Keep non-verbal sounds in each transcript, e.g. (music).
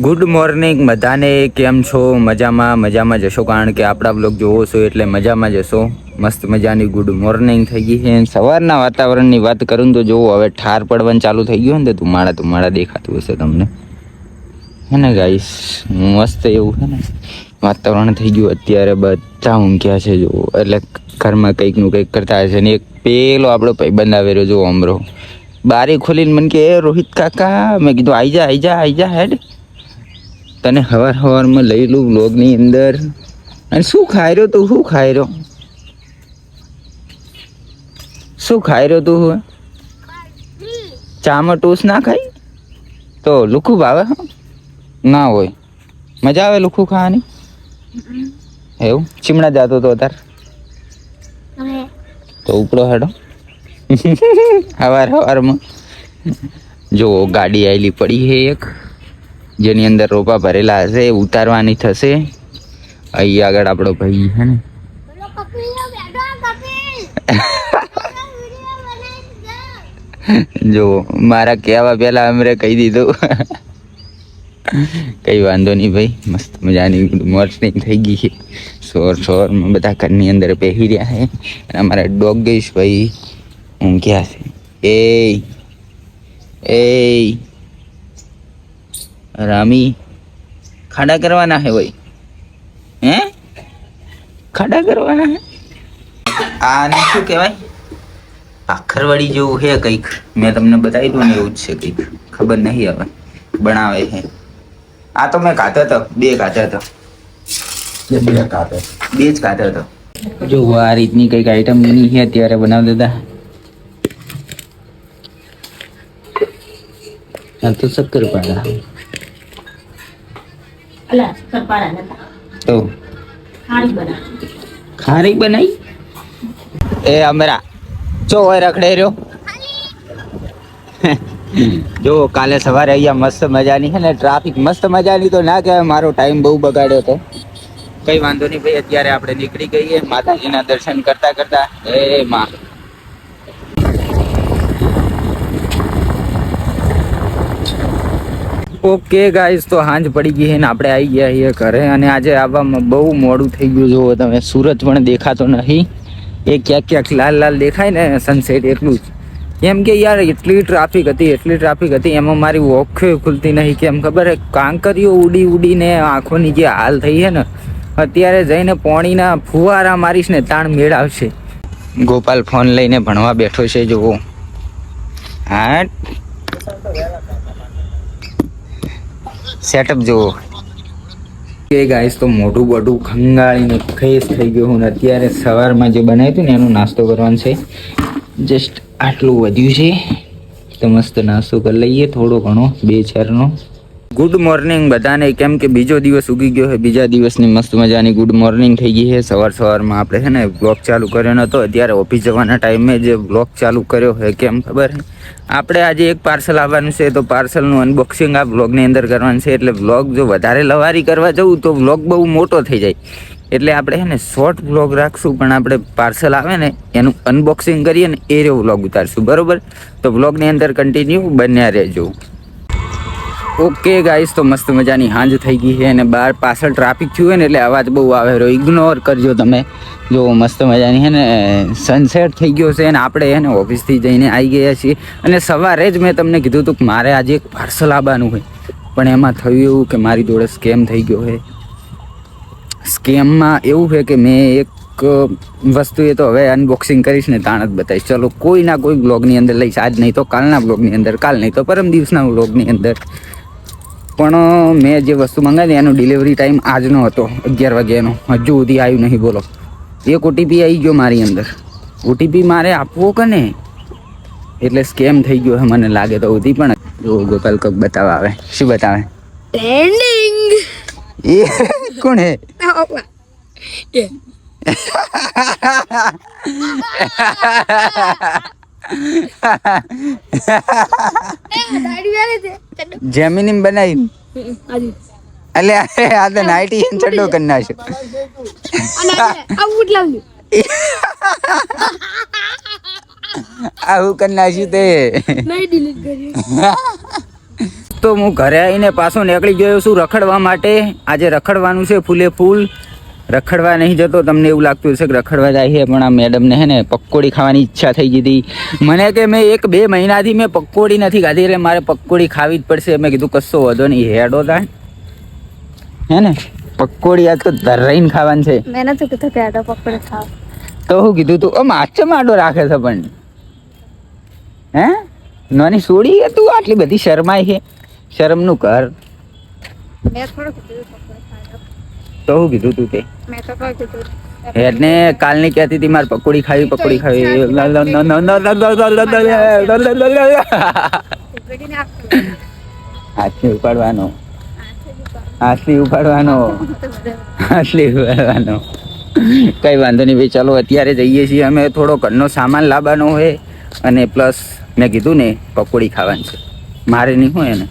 Good morning બધાને કેમ છો? મજામાં મજામાં જશો? કારણ કે આપણા બ્લોગ જોવો છો એટલે મજામાં જશો. મસ્ત મજાની ગુડ મોર્નિંગ થઈ ગઈ છે. સવારના વાતાવરણની વાત કરું તો જોવો, હવે ઠાર પડવાનું ચાલુ થઈ ગયું ને, તો તુમાળા તુમાળા દેખાતું હશે તમને. હે ને ગાઈસ મસ્ત એવું છે ને. વાતાવરણ થઈ ગયું અત્યારે બધા ઊંઘ્યા છે, જોવો. એટલે ઘરમાં કંઈકનું કંઈક કરતા હશે ને, એક પેલો આપણો ભાઈબંધ આવેલો જો અમરો. બારી ખોલીને મને કે રોહિત કાકા. મેં કીધું, આઈ જા આઈ જા આઈ જા, હેડ. તને હવાર હવારમાં લઈ લઉં વ્લોગની અંદર. અને શું ખાઈ રહ્યો તું? શું ખાઈ રહ્યો શું ખાઈ રહ્યો તું હવે? ચામાં ટોસ ના ખાઈ તો લુખું ભાવે હં? ના હોય. મજા આવે લુખું ખાવાની? એવું? ચીમડા જાતો તો અત્યારે. તો ઉપડો હેડો. હવાર હવારમાં. જો ગાડી આવેલી પડી છે એક. જેની અંદર રોપા ભરેલા હશે ઉતારવાની થશે. અહીં આગળ આપણો ભાઈ હે ને. (laughs) જો મારા કહેવા પહેલા અમરે કહી દીધું. (laughs) કઈ વાંધો નહીં ભાઈ મસ્ત મજાની મોર્નિંગ થઈ ગઈ છે. સોર શોરમાં બધા ઘરની અંદર પહેરી રહ્યા છે. અને અમારા ડોગ ગઈશ ભાઈ. ઊંઘ્યા છે? એ એ રામી ખાડા કરવાના હે ભાઈ? હે? ખાડા કરવાના હે? આને શું કહેવાય? પાખરવાડી જેવું છે કંઈક. મેં તમને બતાવી દઉં ને એવું જ છે કંઈક. ખબર નહીં હવે. બનાવે છે આ તો મેં કાતો હતો. બે ખાતો હતો. બે જ કાતો હતો. જો આ રીતની કંઈક આઈટમ બની છે અત્યારે બનાવી દેતા. આ તો શક્કરપારા અલા સરપારા નતા. તો? ખારી બના ખારી એ અમરા ચો હોય રખડે રહ્યો. જો કાલે સવારે અહીંયા મસ્ત મજાની છે ને ટ્રાફિક મસ્ત મજાની તો ના કહેવાય મારો ટાઈમ બહુ બગાડ્યો હતો કઈ વાંધો નહીં ભાઈ અત્યારે આપણે નીકળી ગઈએ માતાજીના દર્શન કરતા કરતા. એ માં ઓકે ગાઈસ તો હાંજ પડી ગઈ ને આપણે આવી ગયા છીએ ઘરે અને આજે આવવામાં બહુ મોડું થઈ ગયું જુઓ તમે, સૂરજ પણ દેખાતો નહીં એ ક્યાંક ક્યાંક લાલ લાલ દેખાય ને સનસેટ એટલું જ. એમ કે યાર, એટલી ટ્રાફિક હતી, એટલી ટ્રાફિક હતી. એમાં મારી ઓખે ખુલતી નહીં. કેમ ખબર હે કાંકરીઓ ઉડી ઉડીને આંખોની જે હાલ થઈ છે ને, અત્યારે જઈને પોણીના ફુવારા મારીશ ને, તાણ મેળ આવશે. ગોપાલ ફોન લઈને ભણવા બેઠો છે, જુઓ. હા સેટઅપ જુઓ. કે ગાઈસ તો મોઢું બોઢું ખંગાળીને ફ્રેશ થઈ ગયું હું અત્યારે સવારમાં જે બનાવ્યું હતું ને, એનો નાસ્તો કરવાનો છે. જસ્ટ આટલું વધ્યું છે. તો મસ્ત નાસ્તો કરી લઈએ, થોડો ઘણો, બે ચારનો. ગુડ મોર્નિંગ બધાને. કેમ કે બીજો દિવસ ઉગી ગયો છે, બીજા દિવસની મસ્ત મજાની ગુડ મોર્નિંગ થઈ ગઈ છે. સવાર સવારમાં આપણે છે ને બ્લોગ ચાલુ કર્યો નહોતો અત્યારે ઓફિસ જવાના ટાઈમે જે બ્લોગ ચાલુ કર્યો છે, કેમ ખબર છે? આપણે આજે એક પાર્સલ આવવાનું છે, તો પાર્સલનું અનબોક્સિંગ આ બ્લોગની અંદર કરવાનું છે, એટલે બ્લોગ જો વધારે લવારી કરવા જવું તો બ્લોગ બહુ મોટો થઈ જાય. એટલે આપણે છે ને શોર્ટ બ્લોગ રાખશું, પણ આપણે પાર્સલ આવે ને, એનું અનબોક્સિંગ કરીએ ને, એ રહ્યો બ્લોગ ઉતારશું, બરોબર? તો બ્લોગની અંદર કન્ટિન્યુ બન્યા રહેજો. ઓકે ગાઈસ તો મસ્ત મજાની હાંજ થઈ ગઈ છે અને બહાર પાછળ ટ્રાફિક થયું હોય ને એટલે અવાજ બહુ આવે રહ્યો ઇગ્નોર કરજો તમે. જો મસ્ત મજાની છે ને સનસેટ થઈ ગયો છે અને આપણે એને ઓફિસથી જઈને આવી ગયા છીએ. અને સવારે જ મેં તમને કીધું હતું કે મારે આજે એક પાર્સલ આવવાનું હોય પણ એમાં થયું એવું કે મારી જોડે સ્કેમ થઈ ગયો છે. સ્કેમમાં એવું છે કે મેં એક વસ્તુ એ તો હવે અનબોક્સિંગ કરીશ ને તાણ જ બતાવીશ. ચલો કોઈ ના કોઈ બ્લોગની અંદર લઈશ. આજ નહીં તો કાલના બ્લોગની અંદર. કાલ નહીં તો પરમ દિવસના બ્લોગની અંદર. પણ મેં જે વસ્તુ મંગાવી એનો ડિલિવરી ટાઈમ આજનો હતો અગિયાર વાગ્યાનો. હજુ સુધી આવ્યું નહીં બોલો. એક ઓટીપી આવી ગયો મારી અંદર. ઓટીપી મારે આપવો કે ને એટલે સ્કેમ થઈ ગયો છે મને લાગે તો સુધી પણ. જો ગોપાલ કોક બતાવ આવે. શું બતાવે? ટ્રેન્ડિંગ એ કોણ હે? (laughs) એ. (laughs) જેમિની બનાવી. અલે એટલે આ તો નાઇટી ચડ્ડો કરી નાખ્યો. આવું કરી નાખ્યું તે. દોસ્તો હું ઘરે આવીને પાછો નીકળી ગયો છું રખડવા માટે. આજે રખડવાનું છે ફૂલે ફૂલ. રખડવા નહીં જતો તમને એવું લાગતું હશે કે રખડવા જાય છે પણ આ મેડમને હે ને પકોડી ખાવાની ઈચ્છા થઈ જતી મને કે મેં એક બે મહિનાથી મેં પકોડી નથી ખાધી એટલે મારે પકોડી ખાવી જ પડશે. મેં કીધું કશો વધો નહીં હેડો થાય હે ને પકોડી આજ તો ધરાઈને ખાવાની છે. મેં નથી કીધું કે આડો પકોડી ખાવ. તો હું કીધું તું આમ આચે માટો રાખે છે પણ. હે? નાની સોડી તું? આટલી બધી શરમાય છે. શરમનું કર મેં થોડું તો શું કીધું તું તે મેં તો કીધું કાલની કહેતી હતી મારે પકોડી ખાવી પકોડી ખાવી હાથથી ઉપાડવાનો હાથથી ઉપાડવાનો હાથથી ઉપાડવાનો કઈ વાંધો નહીં ભાઈ ચાલો અત્યારે જઈએ છીએ અમે થોડો ઘરનો સામાન લાવવાનો હોય અને પ્લસ મેં કીધું ને પકોડી ખાવાની છે મારે નહીં હોય ને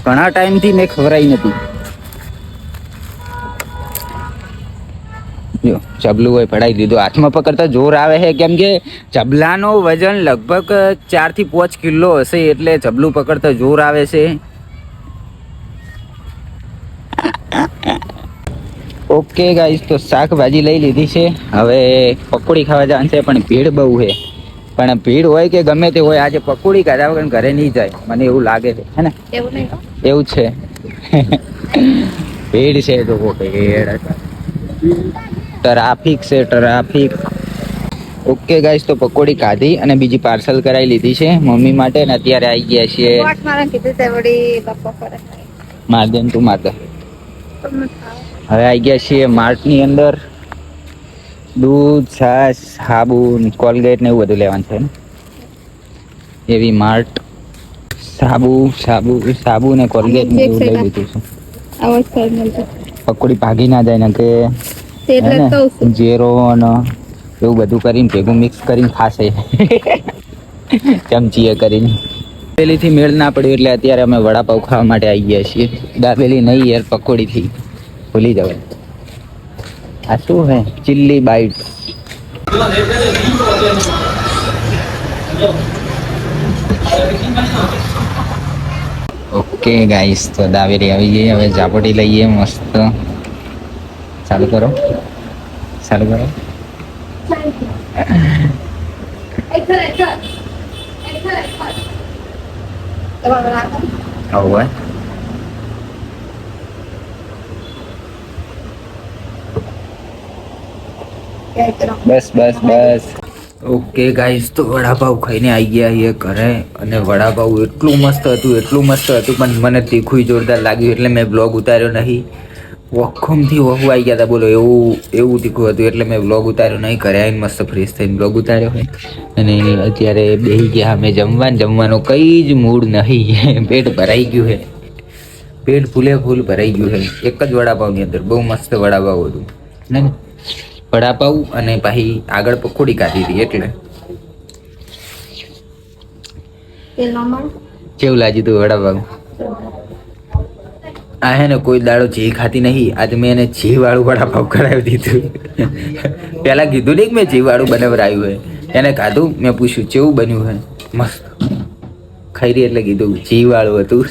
ઘણા ટાઈમથી મેં ખવરાઈ નથી જો ચબલું હોય પડાવી દીધું. હાથમાં પકડતા જોર આવે છે કેમ કે ચબલાનો વજન લગભગ ચારથી પાંચ કિલો હશે એટલે ચબલું પકડતા જોર આવે છે. ઓકે ગાઈસ તો શાકભાજી લઈ લીધી છે. હવે પકોડી ખાવા જવાનું છે પણ ભીડ બહુ છે. પણ ભીડ હોય કે ગમે તે હોય આજે પકોડી ખાધા વગર ઘરે નહીં જાય. મને એવું લાગે છે હે ને? એવું છે. (laughs) ભીડ છે તો ભીડ. ટ્રાફિક છે ટ્રાફિક ઓકે ગાઈસ તો પકોડી ખાધી અને બીજી પાર્સલ કરાવી લીધી છે મમ્મી માટે અને અત્યારે આવી ગયા છીએ. કીધું તે વળી બાપા કરે. માર દે ને તું માર દે તમને ખાવ હવે આવી ગયા છીએ માર્ટની અંદર. દૂધ છાશ સાબુ કોલગેટ ને એવું બધું લેવાનું છે ને. એવી માર્ટ. સાબુ સાબુ સાબુ ને કોલગેટ ને એવું લઈ લીધું છે. પકોડી ભાગી ના જાય ને કે. તે એટલે કહું છું. જીરો અને એવું બધું કરીને ભેગું મિક્સ કરીને ખાશે. ચમચીએ કરીને. દાબેલીથી મેળ ના પડ્યો એટલે અત્યારે અમે વડાપાઉં ખાવા માટે આવી ગયા છીએ. દાબેલી નહીં યાર પકોડીથી. ભૂલી જવાય. આ શું હે? ચિલ્લી બાઈટ ઓકે ગાઈસ તો દાબેલી આવી ગઈ. હવે ઝાપટી લઈએ મસ્ત. ચાલુ કરો. ચાલુ કરો. બસ બસ બસ. ઓકે ગાઈસ તો વડાપાવ ખાઈને આવી ગયા એ ઘરે અને વડાપાવ એટલું મસ્ત હતું, એટલું મસ્ત હતું, પણ મને તીખું જોરદાર લાગ્યું એટલે મેં બ્લોગ ઉતાર્યો નહીં. વખમથી વહુ આવી ગયા હતા બોલો એવું એવું તીખું હતું. એટલે મેં બ્લોગ ઉતાર્યો નહીં ઘરે આવીને મસ્ત ફ્રેશ થઈને બ્લોગ ઉતાર્યો હોય. અને અત્યારે બેસી ગયા અમે જમવાનું જમવાનો કંઈ જ મૂડ નહીં પેટ ભરાઈ ગયું છે પેટ ફૂલે ફૂલ ભરાઈ ગયું છે એક જ વડાપાવની અંદર બહુ મસ્ત વડાપાવ હતું. ને વડાપાવ અને પાછી આગળ પકોડી કાઢી હતી એટલે. કેવું લાગ્યું તું વડાપાવ? આ હે ને કોઈ દાડો જી ખાતી નહીં, આજે મેં એને જી વાળું વડાપાવ કરાવી દીધું. પેલા કીધું નહીં મેં જી વાળું બનાવરાયું હે એને ખાધું, મેં પૂછ્યું કેવું બન્યું હે? મસ્ત. ખરી એટલે કીધું, જી વાળું હતું.